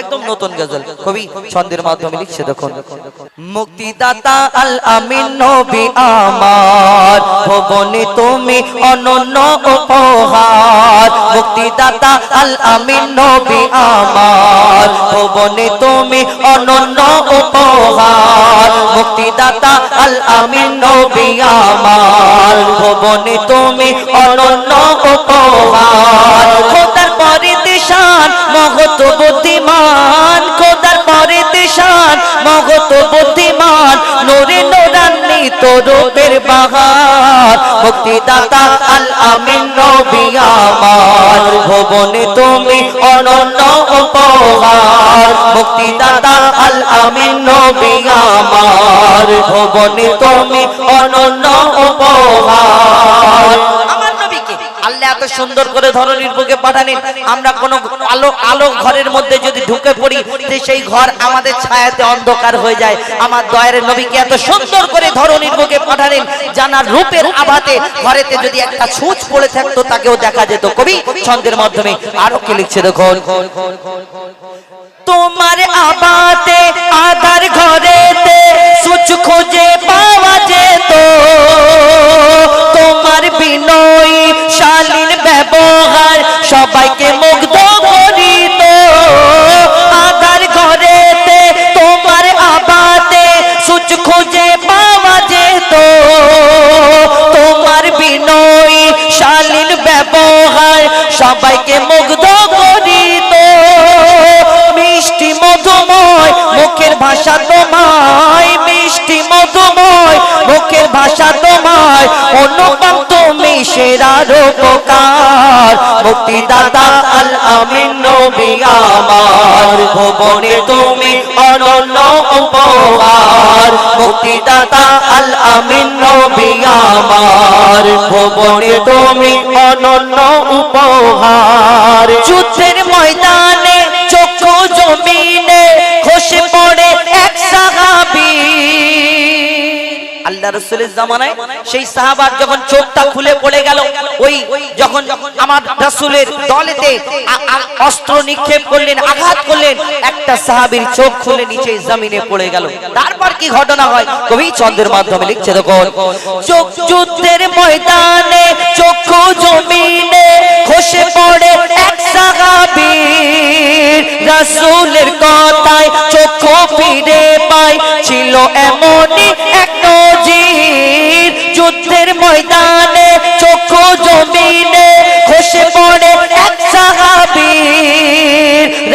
একদম নতুন গজল। কবি ছন্দের মাধ্যমে লিখছে দেখুন। মুক্তিদাতা আল আমিন নবী আমার, ভবনে তুমি অনন্য উপহার। মুক্তিদাতা আল আমিন নবী আমার, ভবনে তুমি অনন্য উপহার। মুক্তিদাতা আল আমিন নবী আমার, ভবনে তুমি অনন্য উপহার। খোদার পরে মহত বুদ্ধিমান মহত বুদ্ধিমান নোরে নোরান্বিত রূপের বাহার। আল আমিন নবী আমার, ভবনে তুমি অনন্য উপহার। মুক্তিদাতা আল আমিন নবী আমার, ভবনে তুমি অনন্য সুন্দর করে ধরনীর বুকে পাঠালেন। আমরা কোন আলো আলো ঘরের মধ্যে যদি ঢুকে পড়ি সেই ঘর আমাদের ছায়াতে অন্ধকার হয়ে যায়। আমার দয়ের নবীকে এত সুন্দর করে ধরনীর বুকে পাঠালেন জানার রূপের আভাতে ঘরেতে যদি একটা ছুঁচ পড়ে থাকতো তাকেও দেখা যেত। কবি ছন্দের মাধ্যমে আরও কি লিখছে দেখো তোমার আবাতে আধার ঘরেতে সুচ খুঁজে সবাইকে তুমি সেরার উপকার। মুক্তিদাতা আল আমিন নবী আমার। ভুবনে তুমি অনন্য উপহার। মুক্তিদাতা আল আমিন নবী আমার। ভুবনে তুমি অনন্য উপহার। যুদ্ধের ময়দানে আল্লাহ রসুলের জামানায়, সেই সাহাবার যখন চোখটা খুলে পড়ে গেল, ওই যখন আমার রাসূলের দলেতে অস্ত্র নিক্ষেপ করলেন, আঘাত করলেন, একটা সাহাবীর চোখ খুলে নিচে জমিনে পড়ে গেল। তারপর কি ঘটনা হয়? কবি চন্দ্রের মাধ্যমে লিখছে, দেখুন, চোখ যুদ্ধের ময়দানে চক্ষু জমিনে খসে পড়ে এক সাহাবীর। রাসূলের কথায় চক্ষু ফিরে পায় ছিল এমনই ময়দানে, চক্ষু জমিনে খসে পড়ে এক সাহাবি।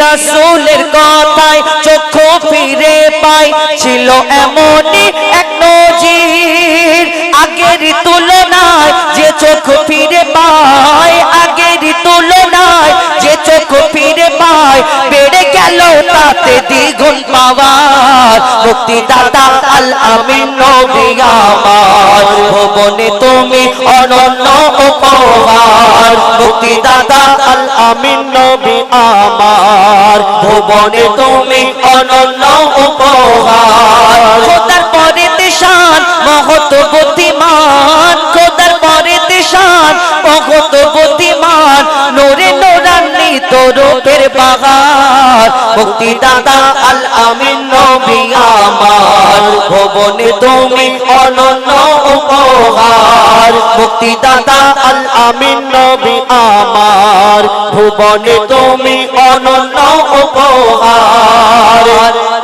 রাসূলের কথায় চক্ষু ফিরে পাই, ছিল এমনই এক নজির। আগের তুলনায় যে চোখ ফিরে গেল তাতে দ্বিগুণ পাওয়ার। আল আমিন নবী আমার। ভুবনে তুমি অনন্য উপহার। আল আমিন নবী আমার। ভুবনে তুমি অনন্য উপহার। খোদার পরে দিশান মহত বুদ্ধিমান। খোদার পরে দিশান মহত বুদ্ধিমান। বাগান। মুক্তি দাদা আল আমিন নবী আমার। ভুবনে তুমি অনন্য উপহার। মুক্তিদাতা আল আমিন নবী আমার। ভুবনে তুমি অনন্য উপহার।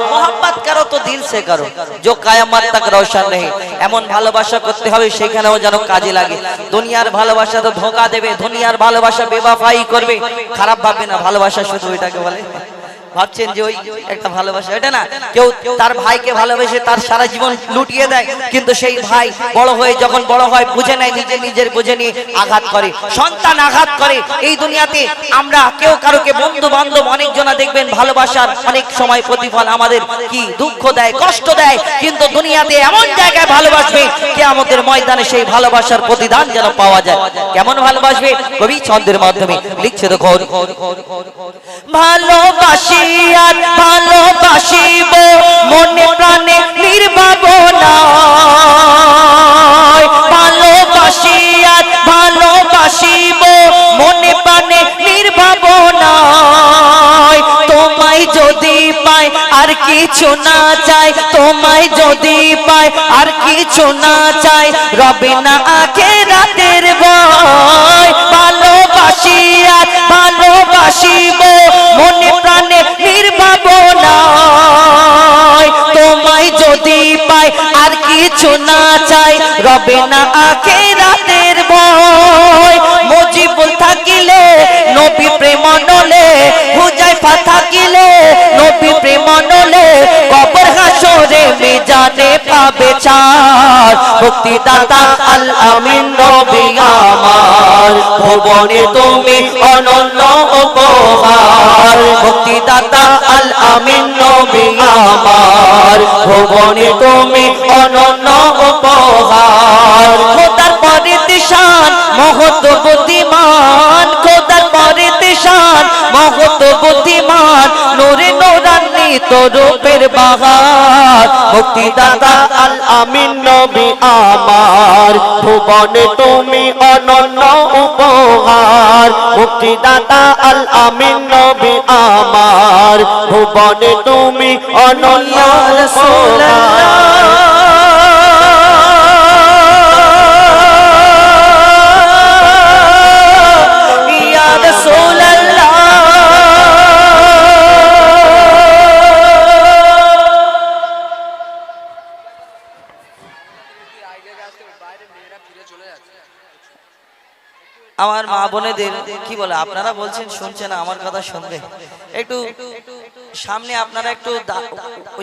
তো দিল সে করো जो কায়ামাত তক রোশন নেই। এমন ভালোবাসা করতে হবে, সেখানেও যেন কাজে লাগে। দুনিয়ার ভালোবাসা তো ধোকা দেবে, দুনিয়ার ভালোবাসা বেবাফাই করবে। খারাপ ভাববে না, ভালোবাসা শুধু এটাকে বলে। ভাবছেন যে ওই একটা ভালোবাসা, এটা না। কেউ তার ভাইকে ভালোবেসে তার সারা জীবন লুটিয়ে দেয়, কিন্তু সেই ভাই বড় হয়ে যখন বড় হয়, বুঝে নেয়, নিজে নিজের বুঝে নিয়ে আঘাত করে, সন্তান আঘাত করে। এই দুনিয়াতে আমরা কেউ কারোকে বন্ধু বান্ধব অনেকজনা দেখবেন ভালোবাসার অনেক সময় প্রতিফল আমাদের কি দুঃখ দেয়, কষ্ট দেয়, কিন্তু দুনিয়াতে এমন জায়গায় ভালোবাসবে কে আমাদের ময়দানে সেই ভালোবাসার প্রতিদান যেন পাওয়া যায়। কেমন ভালোবাসবে? কবি ছন্দের মাধ্যমে। লিখছে দেখো ভালোবাসি আর ভালোবাসিব, মনে প্রাণে নির্ভাবনা ভালোবাসি আর ভালোবাসিব, মনে প্রাণে নির্ভাবনা তোমায় যদি পাই, আর কিছু না চাই। তোমায় যদি পাই, আর কিছু না চাই। রবে না আখে রাতের ভয়। ভালোবাসি আর ভালোবাসিব, মনে প্রাণে নির্ভাবনায় তোমায় যদি পাই, আর কিছু না চাই, রবে না আখে রাতের ভয়। মিজানে পাবে চার আল আমিন আমার। ভুবনে তুমি অনন্য উপহার। মুক্তিদাতা আল আমিন আমার। ভুবনে তুমি অনন্য উপহার। দিশান মহৎ নূরান্বিত রূপের মুক্তি দাদা আল আমিন নবী আমার। ভুবনে তুমি অনন্য উপহার, মুক্তিদাতা আল আমিন নবী আমার। ভুবনে তুমি অনন্য উপহার। আমার মা বোনেদের, কি বলে, আপনারা বলছেন শুনছেন আমার কথা শুনবে। একটু সামনে আপনারা একটু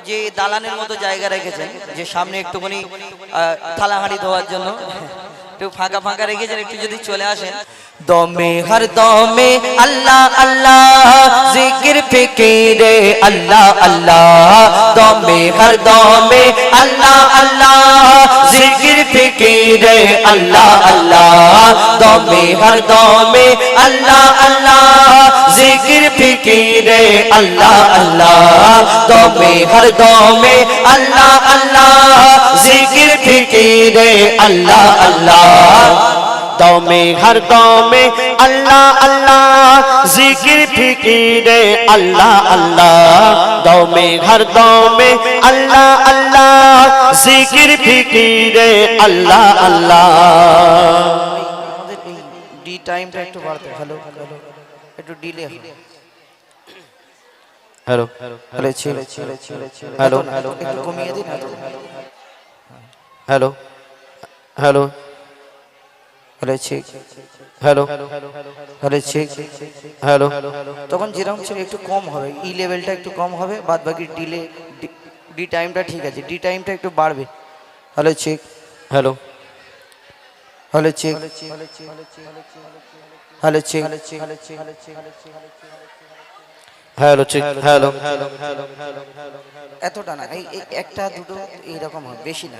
যে দালানের মতো জায়গা রেখেছেন, যে সামনে একটুখানি থালাহাড়ি থালা ধোয়ার জন্য। একটু ফাঁকা ফাঁকা রেখেছেন একটু যদি চলে আসেন। দমে, হর দমে, আল্লাহ আল্লাহ, জিকির, ফিকিরে, আল্লাহ আল্লাহ। দমে, হর দমে, আল্লাহ আল্লাহ, জিকির, ফিকিরে, আল্লাহ আল্লাহ। দমে, হর দমে, আল্লাহ আল্লাহ, জিকির, ফিকিরে, আল্লাহ আল্লাহ। দমে, হর দমে, আল্লাহ আল্লাহ, জিকির, ফিকিরে, আল্লাহ আল্লাহ। দমে হর দমে আল্লাহ আল্লাহ জিকির ফিকিরে আল্লাহ আল্লাহ। দমে হর দমে আল্লাহ আল্লাহ জিকির ফিকিরে আল্লাহ আল্লাহ। ডি টাইমটা একটু বাড়তে হ্যালো একটু delay hello hello hello. Hello hello hello hello. Hello ঠিক ঠিক তখন যেরকম ছিল একটু কম হবে। ই লেভেলটা একটু কম হবে বাদ বাকি ডিলে ডি টাইমটা ঠিক আছে। ডি টাইমটা একটু বাড়বে। Hello check hello. Hello check hello check hello ঠিক হ্যালো। এতটা না এই একটা দুটো এইরকম হবে, বেশি না।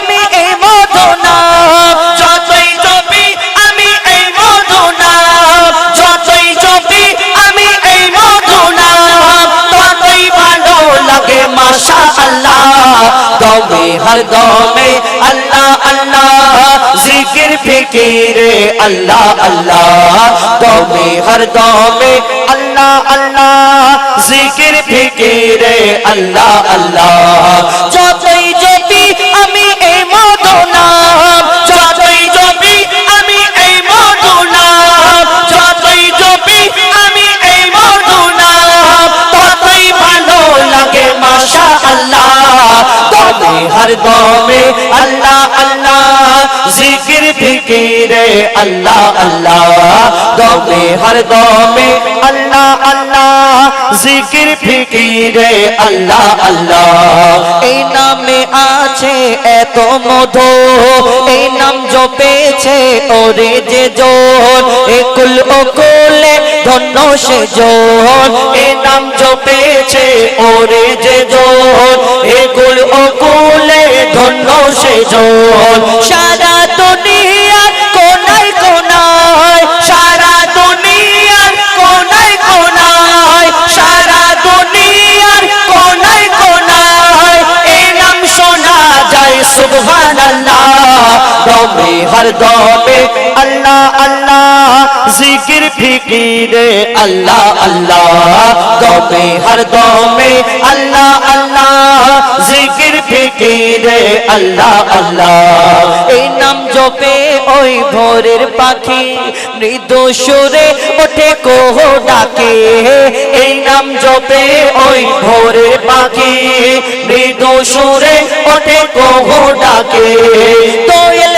দমে হর দমে আল্লাহ আল্লাহ, জিকির, ফিকিরে, আল্লাহ আল্লাহ। দমে, হর দমে আল্লাহ আল্লাহ, জিকির, ফিকিরে, আল্লাহ আল্লাহ। যতই জপি আমি আল্লাহ আল্লাহ। দমে, হর দমে, আল্লাহ আল্লাহ। জিকির, ফিকিরে, আল্লাহ আল্লাহ। এই নামে আছে এত মধু এই নাম জপেছে ওরে যে জোর। একুল ওকুলে ধন্য সে জোর। এ নাম জপেছে ওরে যে জোর। এ গুল ও কুলে দমে হর দমে। আল্লাহ আল্লাহ, জিকির, ফিকিরে, আল্লাহ আল্লাহ, দমে, হর দমে। আল্লাহ আল্লাহ, জিকির, ফিকিরে, আল্লাহ আল্লাহ। এই নাম জপে ওই ভোরের পাখি, মৃদু সুরে ওঠে কোহ ডাকে। এই নাম জপে ওই ভোরে পাখি, মৃদু সুরে ওঠে কোহ ডাকে। দোয়েল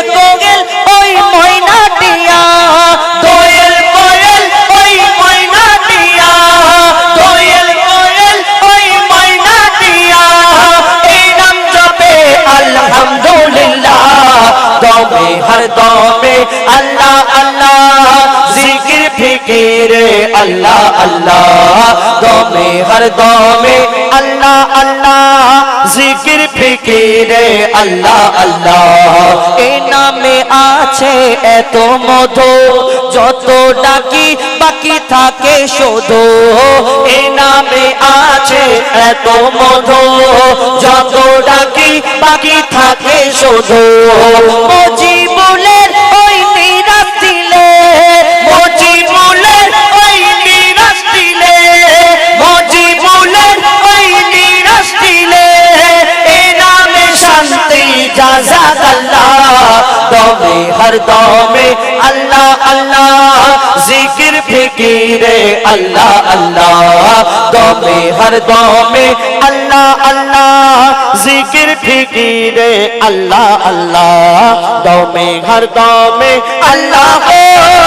আল্লাহ আল্লাহ, দমে, হর দমে, আল্লাহ আল্লাহ, জিকির, ফিকিরে, আল্লাহ আল্লাহ। এই নামে আছে এত মধু, যত ডাকি বাকি থাকে শুধু। এই নামে আছে এত মধু, যত ডাকি বাকি থাকে শুধু। মজিবুলের ওই দমে হর দমে আল্লাহ আল্লাহ। জিকির, ফিকিরে আল্লাহ আল্লাহ। দমে হর দমে আল্লাহ আল্লাহ। জিকির, ফিকিরে আল্লাহ আল্লাহ। দমে হর দমে আল্লাহ।